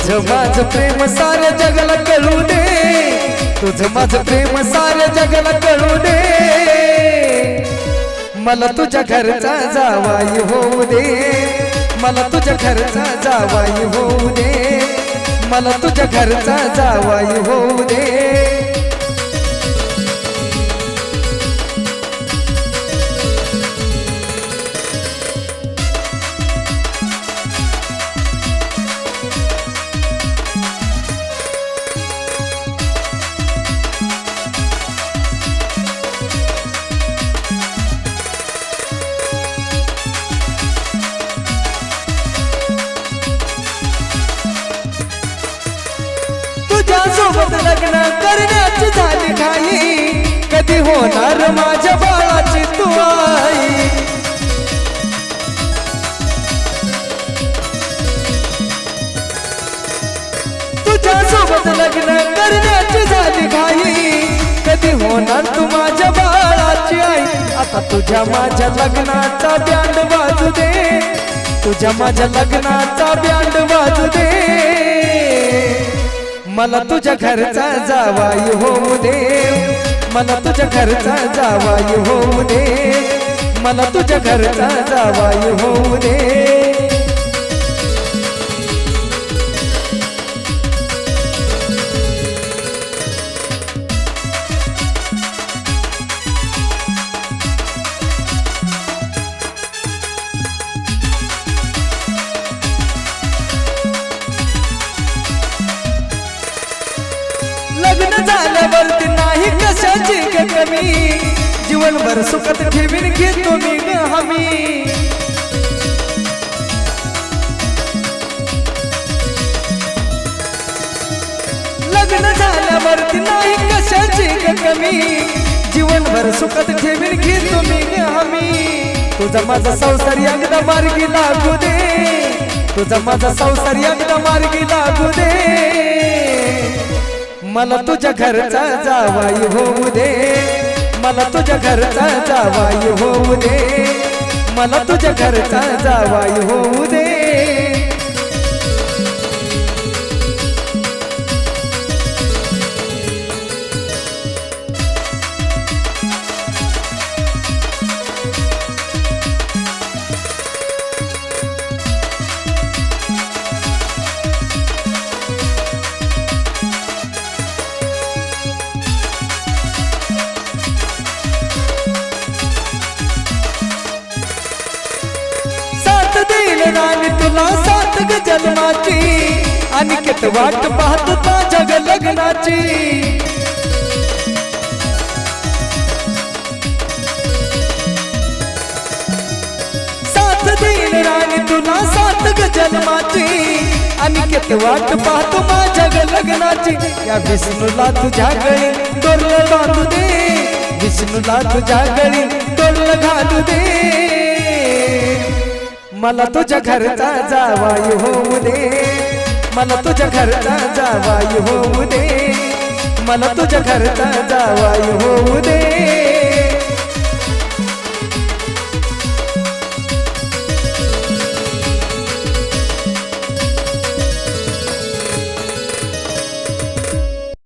तुझं माझ प्रेम सार जगला कळू दे. तुझं माझ प्रेम सार जगला कळू दे. मला तुझ्या घरचा जावाई होऊ दे. मला तुझ्या घरचा जावाई होऊ दे. मला तुझ्या घरचा जावाई होऊ दे. सोबत लग्न करण्याची झाली घाई. कधी होणार माझ्या बाळाची तू आई? तुझ्या सोबत लग्न करण्याची झाली घाई. कधी होणार तू माझ्या बाळाची आई? आता तुझ्या माझ्या लग्नाचा बँड वाजू दे. तुझ्या माझ्या लग्नाचा बँड वाजू दे. मला तुझ्या घरचा जावाई होऊ दे. मला तुझ्या घरचा जावाई होऊ दे. मला तुझ्या घरचा जावाई होऊ दे. भर सुखत ठेवीन घेतो मी ग हमी. लग्न झाल्यावरती नाही कशाची कमी. जीवनभर सुखत ठेवीन घेतो मी ग हमी. तुझा माझा संसार एकदा मार्गी लागू दे. तुझा माझा संसार एकदा मार्गी लागू दे. मला तुझ्या घरचा जावाई होऊ दे. मला तुझ्या घरचा जावाई होऊ दे. मला तुझ्या घरचा जावाई होऊ दे. साथ तुला साथ जन्माची. आणि कित वाट पाहत माझ्या ग लग्नाची. सात दिन राणी तुला साथ जन्माची. आणि कित वाट पाहत माझ्या लग्नाची. या विष्णूला तुझ्या गळी डोरलं बांधू दे. विष्णूला तुझ्या गळी डोरलं घालू दे. मला तुझ्या घरचा जावाई होऊ दे. मला तुझ्या घरचा जावाई होऊ दे. मला तुझ्या घरचा जावाई होऊ दे.